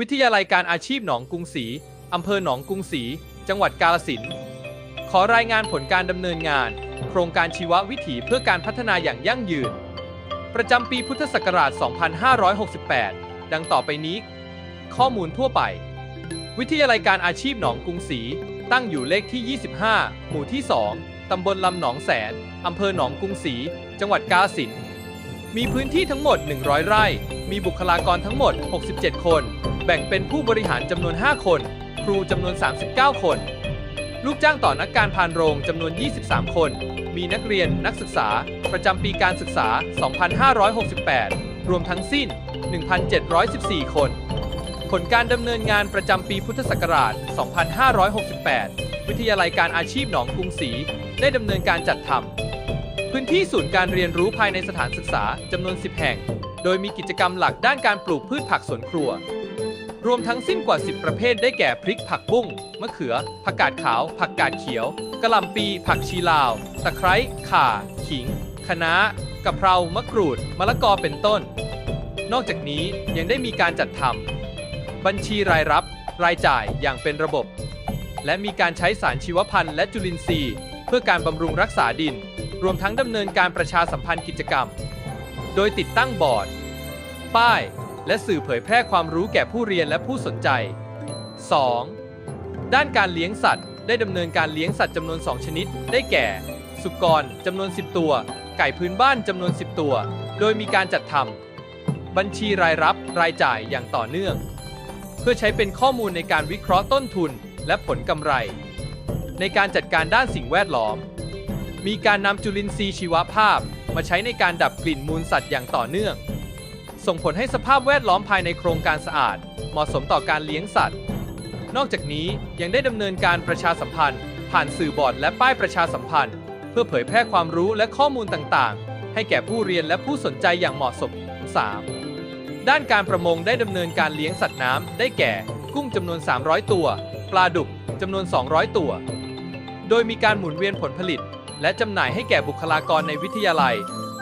วิทยาลัยการอาชีพหนองกรุงศรีอำเภอหนองกรุงศรี จังหวัดกาฬสินขอรายงานผลการดำเนินงาน โครงการชีววิถีเพื่อการพัฒนาอย่างยั่งยืน ประจำปีพุทธศักราช 2568 ดังต่อไปนี้ ข้อมูลทั่วไป วิทยาลัยการอาชีพหนองกรุงศรีตั้งอยู่เลขที่ 25 หมู่ที่ 2 ตำบลลำหนองแสน อำเภอหนองกรุงศรี จังหวัดกาฬสินธุ์ มีพื้นที่ทั้งหมด 100 ไร่ มีบุคลากรทั้งหมด 67 คน แบ่งเป็นผู้บริหารจำนวน 5 คน ครูจำนวน 39 คน ลูกจ้างต่อนักการพานโรงจำนวน 23 คน มีนักเรียนนักศึกษา ประจำปีการศึกษา 2568 รวมทั้งสิ้น 1,714 คน ผลการดำเนินงานประจำปีพุทธศักราช 2568 วิทยาลัยการอาชีพหนองกรุงศรีได้ดำเนินการจัดทำ พื้นที่ศูนย์การเรียนรู้ภายในสถานศึกษาจำนวน 10 แห่ง โดยมีกิจกรรมหลักด้านการปลูกพืชผักสวนครัว รวมทั้งสิ้นกว่า 10 ประเภทได้แก่พริกผักบุ้งมะเขือ ผักกาดขาว ผักกาดเขียวกระหล่ำปี ผักชีลาว ตะไคร้ข่า ขิง คะน้ากะเพรามะกรูด มะละกอเป็นต้น นอกจากนี้ยังได้มีการจัดทำบัญชีรายรับ รายจ่ายอย่างเป็นระบบ และมีการใช้สารชีวพันธุ์และจุลินทรีย์ เพื่อการบำรุงรักษาดิน รวมทั้งดำเนินการประชาสัมพันธ์กิจกรรม โดยติดตั้งบอร์ด ป้าย และสื่อเผยแพร่ความรู้แก่ผู้เรียนและผู้สนใจ 2. ด้านการเลี้ยงสัตว์ ได้ดำเนินการเลี้ยงสัตว์จำนวน 2 ชนิด ได้แก่ สุกรจำนวน 10 ตัว ไก่พื้นบ้านจำนวน 10 ตัว โดยมีการจัดทำบัญชีรายรับรายจ่ายอย่างต่อเนื่อง เพื่อใช้เป็นข้อมูลในการวิเคราะห์ต้นทุนและผลกำไร ในการจัดการด้านสิ่งแวดล้อม มีการนำจุลินทรีย์ชีวภาพ มาใช้ในการดับกลิ่นมูลสัตว์อย่างต่อเนื่อง ส่งผลให้สภาพแวดล้อมภายในโครงการสะอาด เหมาะสมต่อการเลี้ยงสัตว์ นอกจากนี้ยังได้ดำเนินการประชาสัมพันธ์ ผ่านสื่อบอร์ดและป้ายประชาสัมพันธ์ เพื่อเผยแพร่ความรู้และข้อมูลต่างๆ ให้แก่ผู้เรียนและผู้สนใจอย่างเหมาะสม 3. ด้านการประมงได้ดำเนินการเลี้ยงสัตว์น้ำได้แก่ กุ้งจำนวน 300 ตัว ปลาดุกจำนวน 200 ตัว โดยมีการหมุนเวียนผลผลิต และจำหน่ายให้แก่บุคลากรในวิทยาลัย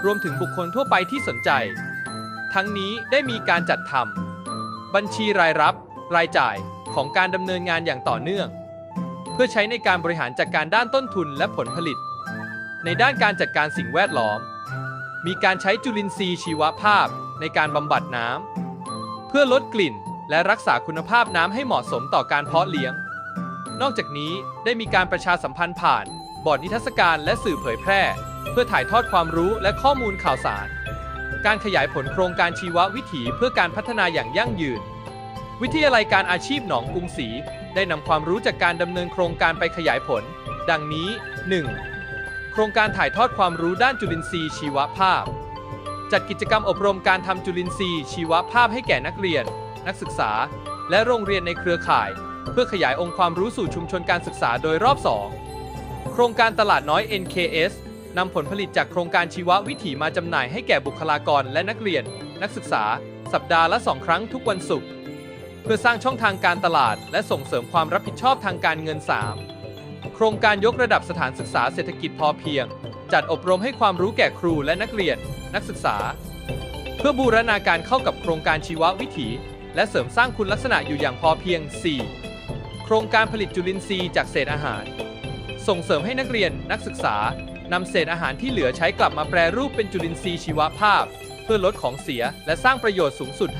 รวมถึงบุคคลทั่วไปที่สนใจ ทั้งนี้ได้มีการจัดทำบัญชีรายรับ รายจ่ายของการดำเนินงานอย่างต่อเนื่อง เพื่อใช้ในการบริหารจัดการด้านต้นทุนและผลผลิต ในด้านการจัดการสิ่งแวดล้อม มีการใช้จุลินทรีย์ชีวภาพในการบำบัดน้ำเพื่อลดกลิ่นและรักษาคุณภาพน้ำให้เหมาะสมต่อการเพาะเลี้ยง นอกจากนี้ได้มีการประชาสัมพันธ์ผ่าน บอร์ดนิทรรศการและสื่อเผยแพร่ เพื่อถ่ายทอดความรู้และข้อมูลข่าวสาร การขยายผลโครงการชีววิถีเพื่อการพัฒนาอย่างยั่งยืน วิทยาลัยการอาชีพหนองกรุงศรีได้นำความรู้จากการดำเนินโครงการไปขยายผล ดังนี้ 1. โครงการถ่ายทอดความรู้ด้านจุลินทรีย์ชีวภาพ จัดกิจกรรมอบรมการทำจุลินทรีย์ชีวภาพให้แก่นักเรียน นักศึกษา และโรงเรียนในเครือข่าย เพื่อขยายองค์ความรู้สู่ชุมชนการศึกษาโดยรอบ 2 ครงการตลาดน้อย NKS นำผลผลิตจากโครงการชีววิถีมาจำหน่ายให้แก่บุคลากรและนักเรียน นักศึกษา สัปดาห์ละ2ครั้งทุกวันศุกร์ เพื่อสร้างช่องทางการตลาด และส่งเสริมความรับผิดชอบทางการเงิน 3 โครงการยกระดับสถานศึกษาเศรษฐกิจพอเพียง จัดอบรมให้ความรู้แก่ครูและนักเรียน นักศึกษา เพื่อบูรณาการเข้ากับโครงการชีววิถี และเสริมสร้างคุณลักษณะอยู่อย่างพอเพียง 4. โครงการผลิตจุลินทรีย์จากเศษอาหาร ส่งเสริมให้นักเรียนนักศึกษานำเศษอาหารที่เหลือใช้กลับมาแปรรูปเป็นจุลินทรีย์ชีวภาพ เพื่อลดของเสียและสร้างประโยชน์สูงสุด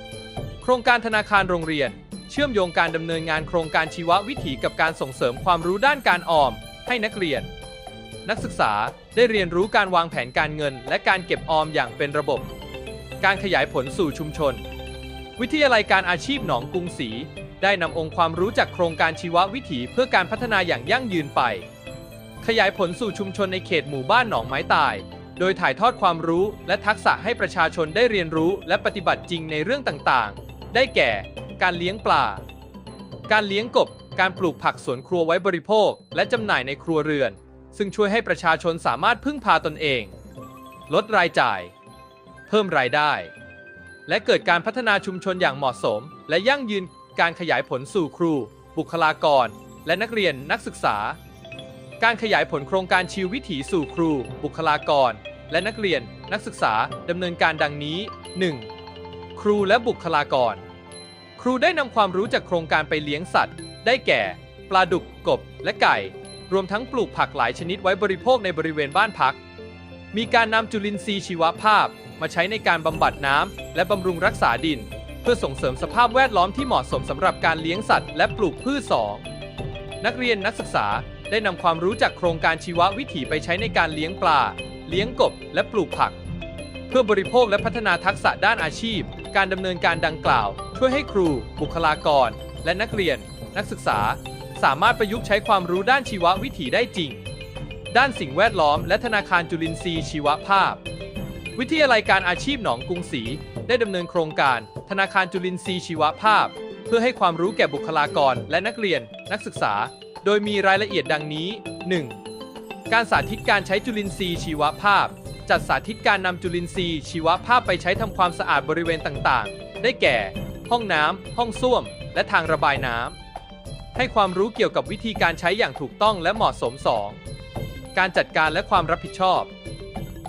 5. โครงการธนาคารโรงเรียน เชื่อมโยงการดำเนินงานโครงการชีววิถีกับการส่งเสริมความรู้ด้านการออม ให้นักเรียน นักศึกษาได้เรียนรู้การวางแผนการเงิน และการเก็บออมอย่างเป็นระบบ การขยายผลสู่ชุมชน วิทยาลัยการอาชีพหนองกรุงศรี ได้นำองค์ความรู้จากโครงการชีววิถีเพื่อการพัฒนาอย่างยั่งยืนไป ขยายผลสู่ชุมชนในเขตหมู่บ้านหนองไม้ตาย โดยถ่ายทอดความรู้และทักษะให้ประชาชนได้เรียนรู้และปฏิบัติจริงในเรื่องต่างๆ ได้แก่ การเลี้ยงปลา การเลี้ยงกบ การปลูกผักสวนครัวไว้บริโภค และจำหน่ายในครัวเรือน ซึ่งช่วยให้ประชาชนสามารถพึ่งพาตนเอง ลดรายจ่าย เพิ่มรายได้ และเกิดการพัฒนาชุมชนอย่างเหมาะสม และยั่งยืน การขยายผลสู่ครู บุคลากร และนักเรียนนักศึกษา การขยายผลโครงการชีววิถีสู่ครู บุคลากร และนักเรียนนักศึกษาดำเนินการดังนี้ 1. ครูและบุคลากร ครูได้นำความรู้จากโครงการไปเลี้ยงสัตว์ ได้แก่ ปลาดุก กบ และไก่ รวมทั้งปลูกผักหลายชนิดไว้บริโภคในบริเวณบ้านพัก มีการนำจุลินทรีย์ชีวภาพ มาใช้ในการบำบัดน้ำและบำรุงรักษาดิน พื่อส่งเสริมสภาพแวดล้อมที่เหมาะสมสำหรับการเลี้ยงสัตว์และปลูกพืชสองนักเรียนนักศึกษาได้นำความรู้จากโครงการชีววิถีไปใช้ในการเลี้ยงปลา เลี้ยงกบ และปลูกผัก เพื่อบริโภคและพัฒนาทักษะด้านอาชีพ การดำเนินการดังกล่าว ช่วยให้ครู บุคลากร และนักเรียน นักศึกษา สามารถประยุกต์ใช้ความรู้ด้านชีววิถีได้จริง ด้านสิ่งแวดล้อม และธนาคารจุลินทรีย์ชีวภาพ วิทยาลัยการอาชีพหนองกรุงศรี ได้ดำเนินโครงการ ธนาคารจุลินทรีย์ชีวภาพ เพื่อให้ความรู้แก่บุคลากรและนักเรียน นักศึกษา โดยมีรายละเอียดดังนี้ 1. การสาธิตการใช้จุลินทรีย์ชีวภาพ จัดสาธิตการนำจุลินทรีย์ชีวภาพไปใช้ทำความสะอาดบริเวณต่างๆ ได้แก่ ห้องน้ำห้องส้วม และทางระบายน้ำให้ความรู้เกี่ยวกับวิธีการใช้อย่างถูกต้องและเหมาะสม 2. การจัดการและความรับผิดชอบ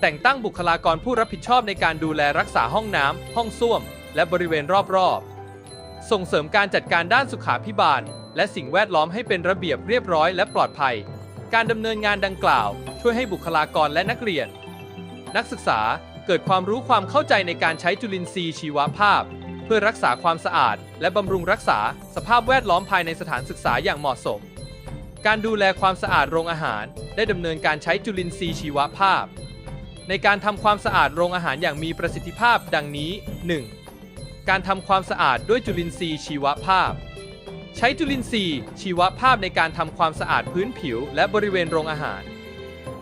แต่งตั้งบุคลากรผู้รับผิดชอบในการดูแลรักษาห้องน้ำ ห้องส้วม และบริเวณรอบๆ ส่งเสริมการจัดการด้านสุขาพิบาล และสิ่งแวดล้อมให้เป็นระเบียบเรียบร้อยและปลอดภัย การดำเนินงานดังกล่าว ช่วยให้บุคลากรและนักเรียน นักศึกษาเกิดความรู้ความเข้าใจในการใช้จุลินทรีย์ชีวภาพ เพื่อรักษาความสะอาด และบำรุงรักษาสภาพแวดล้อมภายในสถานศึกษาอย่างเหมาะสม การดูแลความสะอาดโรงอาหาร ได้ดำเนินการใช้จุลินทรีย์ชีวภาพ ในการทำความสะอาดโรงอาหารอย่างมีประสิทธิภาพดังนี้ 1. การทำความสะอาดด้วยจุลินทรีย์ชีวภาพ ใช้จุลินทรีย์ชีวภาพในการทำความสะอาดพื้นผิว และบริเวณโรงอาหาร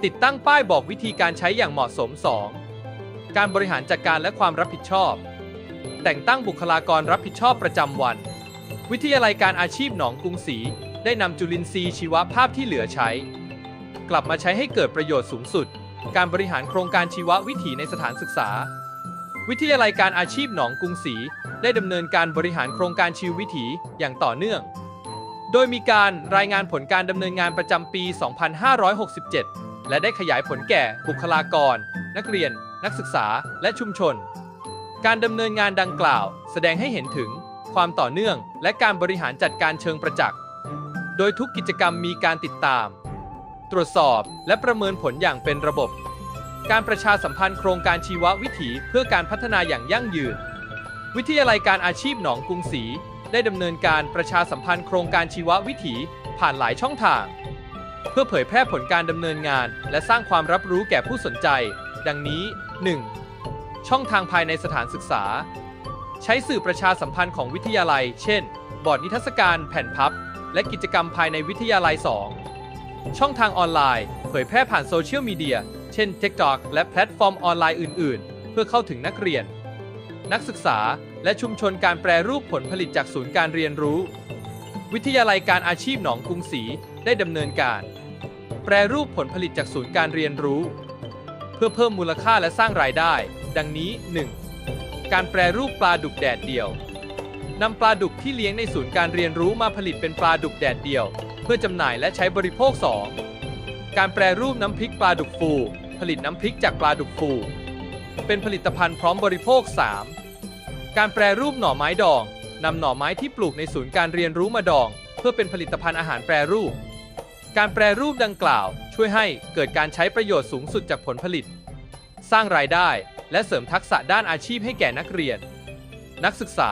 ติดตั้งป้ายบอกวิธีการใช้อย่างเหมาะสม 2. การบริหารจัดการและความรับผิดชอบ แต่งตั้งบุคลากรรับผิดชอบประจำวัน วิทยาลัยการอาชีพหนองกรุงศรีได้นำจุลินทรีย์ชีวภาพที่เหลือใช้ กลับมาใช้ให้เกิดประโยชน์สูงสุด การบริหารโครงการชีววิถีในสถานศึกษา วิทยาลัยการอาชีพหนองกรุงศรีได้ดำเนินการบริหารโครงการชีววิถีอย่างต่อเนื่อง โดยมีการรายงานผลการดำเนินงานประจำปี 2567 และได้ขยายผลแก่บุคลากร นักเรียน นักศึกษา และชุมชน การดำเนินงานดังกล่าว แสดงให้เห็นถึงความต่อเนื่อง และการบริหารจัดการเชิงประจักษ์ โดยทุกกิจกรรมมีการติดตาม ตรวจสอบและประเมินผลอย่างเป็นระบบ การประชาสัมพันธ์โครงการชีววิถีเพื่อการพัฒนาอย่างยั่งยืน วิทยาลัยการอาชีพหนองกรุงศรีได้ดำเนินการประชาสัมพันธ์โครงการชีววิถีผ่านหลายช่องทาง เพื่อเผยแพร่ผลการดำเนินงาน และสร้างความรับรู้แก่ผู้สนใจ ดังนี้ 1. ช่องทางภายในสถานศึกษา ใช้สื่อประชาสัมพันธ์ของวิทยาลัย เช่น บอร์ดนิทรรศการแผ่นพับ และกิจกรรมภายในวิทยาลัย 2 ช่องทางออนไลน์ เผยแพร่ผ่านโซเชียลมีเดีย เช่น TikTok และแพลตฟอร์มออนไลน์อื่น ๆ เพื่อเข้าถึงนักเรียน นักศึกษา และชุมชนการแปรรูปผลผลิตจากศูนย์การเรียนรู้ วิทยาลัยการอาชีพหนองกรุงศรีได้ดำเนินการ แปรรูปผลผลิตจากศูนย์การเรียนรู้ เพื่อเพิ่มมูลค่าและสร้างรายได้ ดังนี้ 1. การแปรรูปปลาดุกแดดเดียว นำปลาดุกที่เลี้ยงในศูนย์การเรียนรู้มาผลิตเป็นปลาดุกแดดเดียว เพื่อจำหน่ายและใช้บริโภค 2. การแปรรูปน้ำพริกปลาดุกฟู ผลิตน้ำพริกจากปลาดุกฟู เป็นผลิตภัณฑ์พร้อมบริโภค 3. การแปรรูปหน่อไม้ดองนำหน่อไม้ที่ปลูกในศูนย์การเรียนรู้มาดอง เพื่อเป็นผลิตภัณฑ์อาหารแปรรูป การแปรรูปดังกล่าว ช่วยให้เกิดการใช้ประโยชน์สูงสุดจากผลผลิต สร้างรายได้และเสริมทักษะด้านอาชีพให้แก่นักเรียน นักศึกษา